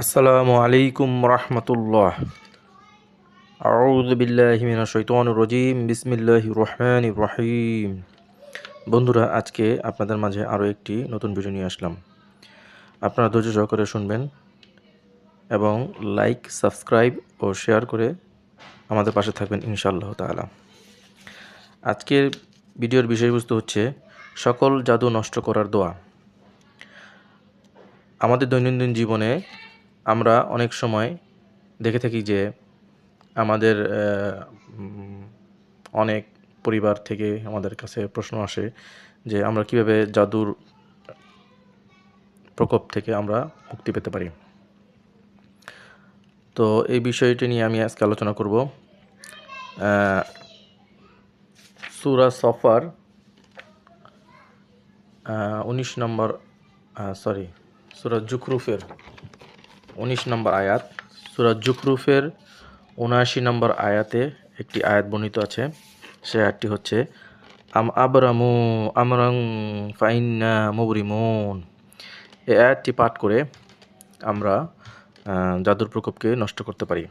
আসসালামু আলাইকুম রহমতুল্লাহ। মিনাশ শাইতানির রাজিম, বিসমিল্লাহির রহমানির রহিম। বন্ধুরা, আজকে আপনাদের মাঝে আরও একটি নতুন ভিডিও নিয়ে আসলাম। আপনারা ধৈর্য সহকারে শুনবেন এবং লাইক, সাবস্ক্রাইব ও শেয়ার করে আমাদের পাশে থাকবেন ইনশাআল্লাহ তাআলা। আজকের ভিডিওর বিষয়বস্তু হচ্ছে সকল জাদু নষ্ট করার দোয়া। আমাদের দৈনন্দিন জীবনে আমরা অনেক সময় দেখে থাকি যে আমাদের অনেক পরিবার থেকে আমাদের কাছে প্রশ্ন আসে যে আমরা কীভাবে জাদুর প্রকোপ থেকে আমরা মুক্তি পেতে পারি। তো এই বিষয়টি নিয়ে আমি আজকে আলোচনা করব। সুরা সফার উনিশ নম্বর সরি সুরা জুকরুফের উনিশ নম্বর আয়াত, সুরা জুকরুফের উনআশি নম্বর আয়াতে একটি আয়াত বর্ণিত আছে। সে আয়াতটি হচ্ছে, আম আবরামু আমরং ফাইন্না মুবরিমুন। এই আয়াতটি পাঠ করে আমরা জাদুর প্রকোপকে নষ্ট করতে পারি।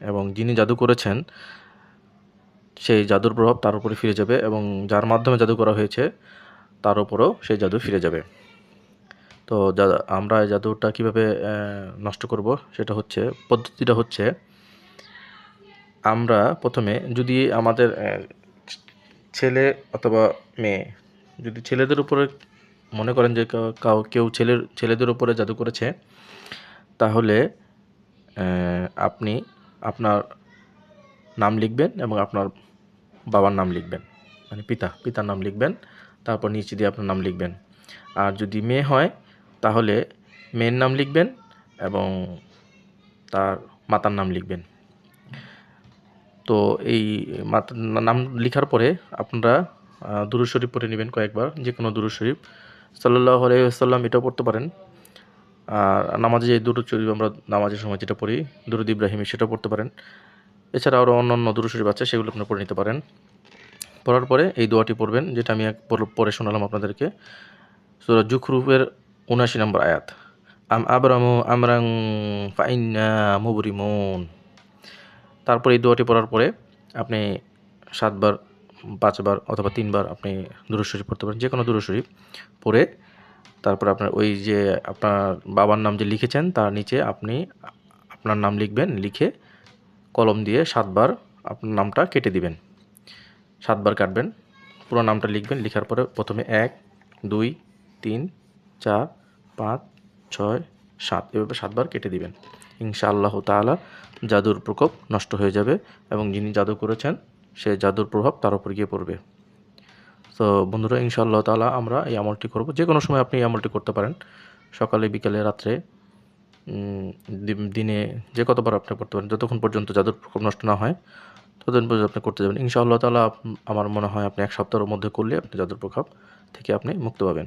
এবং যিনি জাদু করেছেন, সেই জাদুর প্রভাব তার উপরে ফিরে যাবে এবং যার মাধ্যমে জাদু করা হয়েছে, তার উপরও সেই জাদু ফিরে যাবে। তো যা- আমরা জাদুটা কীভাবে নষ্ট করব সেটা হচ্ছে, পদ্ধতিটা হচ্ছে, আমরা প্রথমে যদি আমাদের ছেলে অথবা মেয়ে, যদি ছেলেদের উপরে মনে করেন যে কাউ, কেউ ছেলের ছেলেদের উপরে জাদু করেছে, তাহলে আপনি আপনার নাম লিখবেন এবং আপনার বাবার নাম লিখবেন। মানে পিতা, পিতার নাম লিখবেন, তারপর নিচে দিয়ে আপনার নাম লিখবেন। আর যদি মেয়ে হয় তাহলে মেয়ের নাম লিখবেন এবং তার মাতার নাম লিখবেন। তো এই মাতার নাম লেখার পরে আপনারা দুরুদ শরীফ পড়ে নেবেন কয়েকবার যে কোনো দুরুদ শরীফ সাল্লাহ আলাইসাল্লাম এটাও পড়তে পারেন। আর নামাজে যে দুরুদ শরীফ আমরা নামাজের সময় যেটা পড়ি, দুরুদ ইব্রাহিমী সেটাও পড়তে পারেন। এছাড়া আরও অন্য অন্য দুরুদ শরীফ আছে, সেগুলো আপনারা পড়ে নিতে পারেন। পড়ার পরে এই দোয়াটি পড়বেন, যেটা আমি এক পরে শোনালাম আপনাদেরকে। সুরা জুখরুফের উনাশি নম্বর আয়াত আম আবরামু আমরাং ফাইন্না মুবরিমুন তারপর এই দোয়াটি পড়ার পরে আপনি সাতবার, পাঁচবার অথবা তিনবার আপনি দুরুদ শরীফ পড়তে পারেন যে কোনো দুরুদ শরীফ পড়ে তারপর আপনার ওই যে আপনার বাবার নাম যে লিখেছেন, তার নিচে আপনি আপনার নাম লিখবেন, লিখে কলম দিয়ে সাতবার আপনার নামটা কেটে দিবেন। সাতবার কাটবেন, পুরো নামটা লিখবেন, লেখার পরে প্রথমে এক, দুই, তিন, চার পাঁচ, ছয়, সাত, এভাবে সাতবার কেটে দিবেন। ইনশাআল্লাহ তাআলা জাদুর প্রকোপ নষ্ট হয়ে যাবে এবং যিনি জাদু করেছেন, সে জাদুর প্রভাব তার উপর গিয়ে পড়বে। তো বন্ধুরা, ইনশাআল্লাহ তাআলা আমরা এই আমলটি করব। যে কোনো সময় আপনি এই আমলটি করতে পারেন। সকালে, বিকালে, রাত্রে দিনে যে কতবার আপনি করতে পারেন, যতক্ষণ পর্যন্ত জাদুর প্রকোপ নষ্ট না হয়, ততদিন পর্যন্ত আপনি করতে যাবেন। ইনশাআল্লাহ আপ- আমার মনে হয় আপনি এক সপ্তাহের মধ্যে করলে আপনি জাদুর প্রভাব থেকে আপনি মুক্ত পাবেন।